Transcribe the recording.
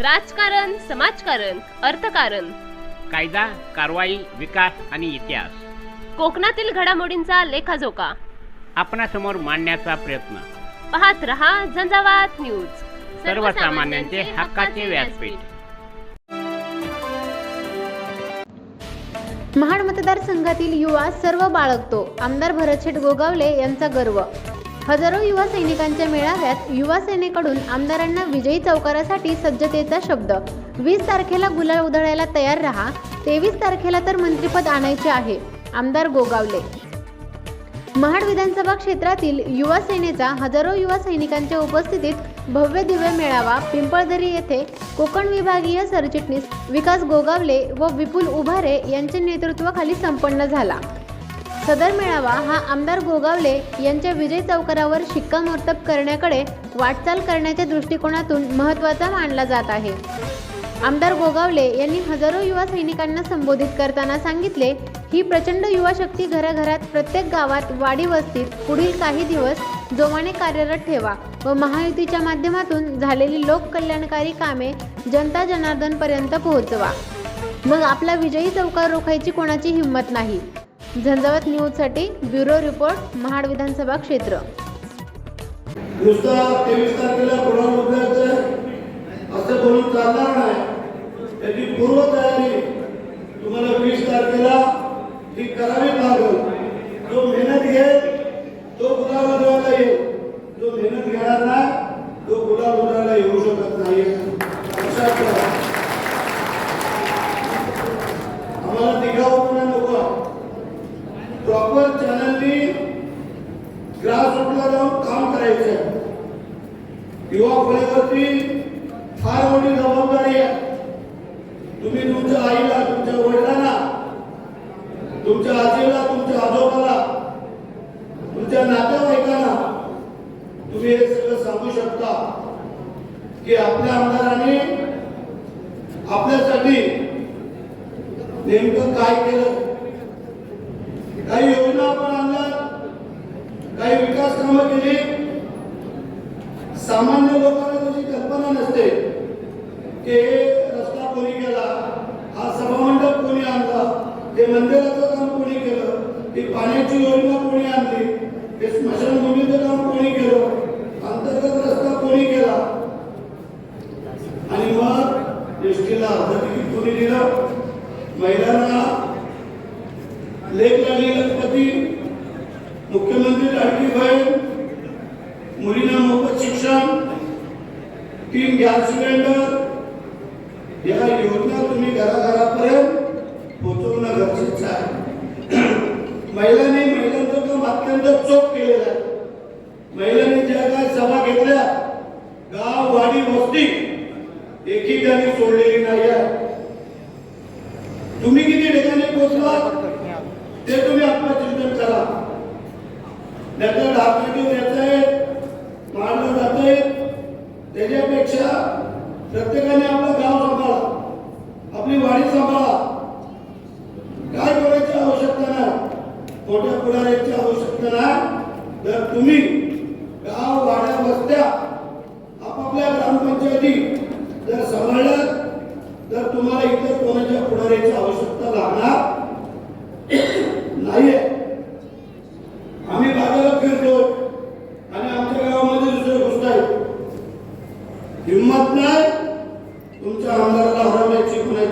राजकारण समाजकारण अर्थकारण. कायदा कारवाई विकास आणि इतिहास. कोकणातील घडामोडींचा लेखाजोखा. आपणासमोर मांडण्याचा प्रयत्न. पाहत रहा झंझावात न्यूज. सर्वसामान्यांचे हक्काचे व्यासपीठ. महाड मतदारसंघातील युवा सर्व बाळगतो. आमदार भरतशेठ गोगावले यांचा गर्व. हजारो युवा सैनिकांच्या मेळाव्यात युवा सेनेकडून आमदारांना विजयी चौकारासाठी सज्जतेचा शब्द. वीस तारखेला गुलाल उधळायला तयार रहा. तेवीस तारखेला तर मंत्रिपद आणायचे आहे. आमदार गोगावले. महाड विधानसभा क्षेत्रातील युवा सेनेचा हजारो युवा सैनिकांच्या उपस्थितीत भव्य दिव्य मेळावा पिंपळदरी येथे कोकण विभागीय सरचिटणीस विकास गोगावले व विपुल उभारे यांच्या नेतृत्वाखाली संपन्न झाला. सदर मेळावा हा आमदार गोगावले यांच्या विजय चौकारावर शिक्कामोर्तब करण्याकडे वाटचाल करण्याच्या दृष्टिकोनातून महत्त्वाचा मानला जात आहे. आमदार गोगावले यांनी हजारो युवा सैनिकांना संबोधित करताना सांगितले ही प्रचंड युवा शक्ती घराघरात प्रत्येक गावात वाडी वस्तीत पुढील काही दिवस जोमाने कार्यरत ठेवा व महायुतीच्या माध्यमातून झालेली लोककल्याणकारी कामे जनता जनार्दनपर्यंत पोहोचवा. मग आपला विजयी चौकार रोखायची कोणाची हिंमत नाही. झंझावत न्यूजसाठी ब्युरो रिपोर्ट महाड विधानसभा क्षेत्र. नुसता तेवीस तारखेला असं बोलून चालणार नाही. त्याची पूर्वतयारी तुम्हाला वीस तारखेला ही करावीच ग्रासरूटला जाऊन काम करायचं युवा फळेवरती फार मोठी जबाबदारी आहे. तुम्ही तुमच्या आईला तुमच्या वडिलांना तुमच्या आजीला तुमच्या आजोबाला तुमच्या नातेवाईकांना तुम्ही हे सगळं सांगू शकता की आपल्या आमदारांनी आपल्यासाठी नेमकं काय केलं काही योजना आपण आणल्या काही विकास कामं केली सामान्य लोकांना त्याची कल्पना नसते ते रस्ता कोणी केला? हा सभामंडप कोणी आणला? हे मंदिराचं काम कोणी केलं? ही पाण्याची योजना कोणी आणली? हे स्मशानभूमीचं काम कोणी केलं? अंतर्गत रस्ता कोणी केला? आणि मग एसटीला अर्ध तिकीट कोणी दिलं? महिलांना लेख लागली गणपती मुख्यमंत्री लाडकी बहीण मुलींना मोफत शिक्षण तीन गॅस सिलेंडर या योजना तुम्ही घराघरापर्यंत पोहोचवणं गरजेचं आहे. महिलांनी महिलांचा काम अत्यंत चोख केलेला आहे. महिलांनी ज्या काय सभा घेतल्या गाव वाडी वस्ती एकही सोडलेली नाही आहे. तुम्ही किती ठिकाणी पोहोचलात ते तुम्ही आपलं चिंतन करा. त्याचं डाकण्याची येत आहेत मारलं जात त्याच्यापेक्षा प्रत्येकाने आपलं आपली वाडी काय करायची आवश्यकता नाही. मोठ्या पुढाऱ्याची आवश्यकता नाही. तर तुम्ही गाव वाड्या वस्त्या आपापल्या ग्रामपंचायती जर सांभाळल्या तर तुम्हाला इतर कोणाच्या पुढाऱ्याची आवश्यकता लागणार